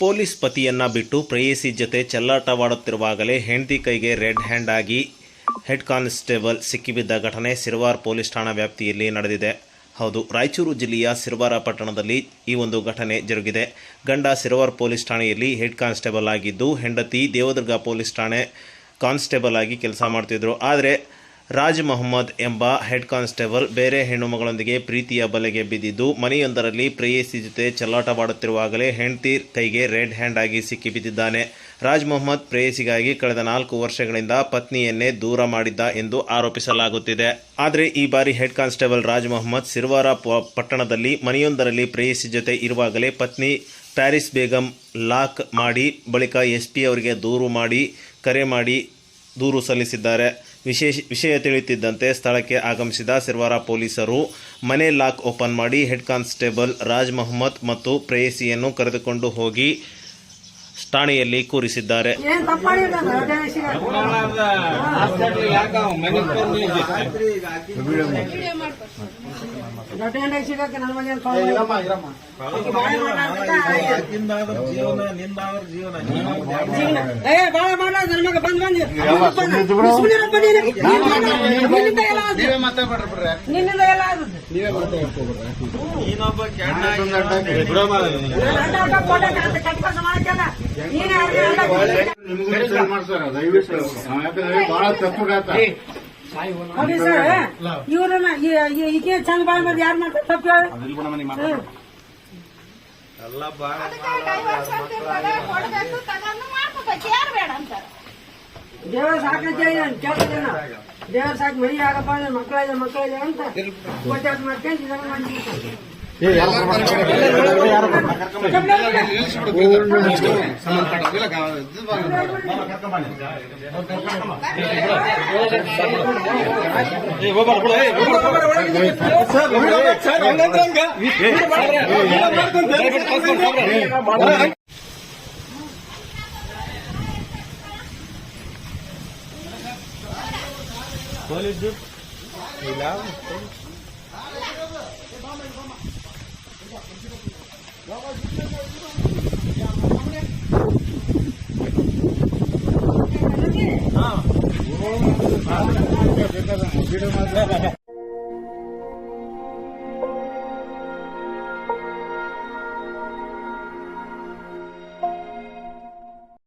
Police ಪತಿಯನ್ನ ಬಿಟ್ಟು ಪ್ರೇಯಸಿ ಜೊತೆ ಚೆಲ್ಲಾಟವಾಡುತ್ತಿರುವಾಗಲೇ ಹೆಂಡತಿ ಕೈಗೆ ರೆಡ್ ಹ್ಯಾಂಡ್ ಆಗಿ ಹೆಡ್ ಕಾನ್ಸ್ಟೇಬಲ್ ಸಿಕ್ಕಿಬಿದ್ದ ಘಟನೆ ಸಿರ್ವಾರ್ ಪೊಲೀಸ್ ಠಾಣಾ ವ್ಯಾಪ್ತಿಯಲ್ಲಿ ನಡೆದಿದೆ. ಹೌದು, ರಾಯಚೂರು ಜಿಲ್ಲೆಯ ಸಿರ್ವಾರ ಪಟ್ಟಣದಲ್ಲಿ ಈ ಒಂದು ಘಟನೆ ಜರುಗಿದೆ. ಗಂಡ ಸಿರ್ವಾರ್ ಪೊಲೀಸ್ ಠಾಣೆಯಲ್ಲಿ ಹೆಡ್ ಕಾನ್ಸ್ಟೇಬಲ್ ಆಗಿದ್ದು, ಹೆಂಡತಿ ದೇವದುರ್ಗ ಪೊಲೀಸ್ ಠಾಣೆ ಕಾನ್ಸ್ಟೇಬಲ್ ಆಗಿ ಕೆಲಸ ಮಾಡ್ತಿದ್ರು. ಆದರೆ ರಾಜ್ ಮೊಹಮ್ಮದ್ ಎಂಬ ಹೆಡ್ ಕಾನ್ಸ್ಟೇಬಲ್ ಬೇರೆ ಹೆಣ್ಣು ಮಗಳೊಂದಿಗೆ ಪ್ರೀತಿಯ ಬಲೆಗೆ ಬಿದ್ದಿದ್ದು, ಮನೆಯೊಂದರಲ್ಲಿ ಪ್ರೇಯಸಿ ಜೊತೆ ಚಲ್ಲಾಟವಾಡುತ್ತಿರುವಾಗಲೇ ಹೆಂಡತಿ ಕೈಗೆ ರೆಡ್ ಹ್ಯಾಂಡ್ ಆಗಿ ಸಿಕ್ಕಿಬಿದ್ದಿದ್ದಾನೆ ರಾಜ್ ಮೊಹಮ್ಮದ್ ಪ್ರೇಯಸಿಗಾಗಿ ಕಳೆದ ನಾಲ್ಕು ವರ್ಷಗಳಿಂದ ಪತ್ನಿಯನ್ನೇ ದೂರ ಮಾಡಿದ್ದ ಎಂದು ಆರೋಪಿಸಲಾಗುತ್ತಿದೆ. ಆದರೆ ಈ ಬಾರಿ ಹೆಡ್ ಕಾನ್ಸ್ಟೇಬಲ್ ರಾಜ್ ಮೊಹಮ್ಮದ್ ಸಿರ್ವಾರ ಪ- ಪಟ್ಟಣದಲ್ಲಿ ಮನೆಯೊಂದರಲ್ಲಿ ಪ್ರೇಯಸಿ ಜೊತೆ ಇರುವಾಗಲೇ ಪತ್ನಿ ಪ್ಯಾರಿಸ್ ಬೇಗಂ ಲಾಕ್ ಮಾಡಿ, ಬಳಿಕ ಎಸ್ಪಿ ಅವರಿಗೆ ದೂರು ಮಾಡಿ, ಕರೆ ಮಾಡಿ ದೂರು ಸಲ್ಲಿಸಿದ್ದಾರೆ. ವಿಶೇಷ ವಿಷಯ ತಿಳಿಯುತ್ತಿದ್ದಂತೆ ಸ್ಥಳಕ್ಕೆ ಆಗಮಿಸಿದ ಸಿರ್ವಾರ ಪೊಲೀಸರು ಮನೆ ಲಾಕ್ ಓಪನ್ ಮಾಡಿ ಹೆಡ್ ಕಾನ್ಸ್ಟೇಬಲ್ ರಾಜ್ ಮೊಹಮ್ಮದ್ ಮತ್ತು ಪ್ರೇಯಸಿಯನ್ನು ಕರೆದುಕೊಂಡು ಹೋಗಿ ಠಾಣೆಯಲ್ಲಿ ಕೂರಿಸಿದ್ದಾರೆ. ಬಾಳ ಇವ್ರನ್ನ ಈಕೆ ಚಂದ ಬಾಳ ಮಾಡಿ ಯಾರು ಮಾಡ್ತಾರೆ? ತಪ್ಪು ಎಲ್ಲ ಹ್ಮ್. ದೇವರ ಸಾಕಿದ್ದೇನೆ ಕೆಲಸ ಜನ ದೇವರ ಸಾಕು ಮರಿ ಆಗಪ್ಪ ಅಂದ್ರೆ ಮಕ್ಕಳಿದೆ ಮಕ್ಕಳಿದೆ ಅಂತ ಗೊತ್ತಾಗ್ ಮಾಡ್ತೀನಿ Boleh duduk. Hilang. Ah. Oh, ada dekat. Video mana?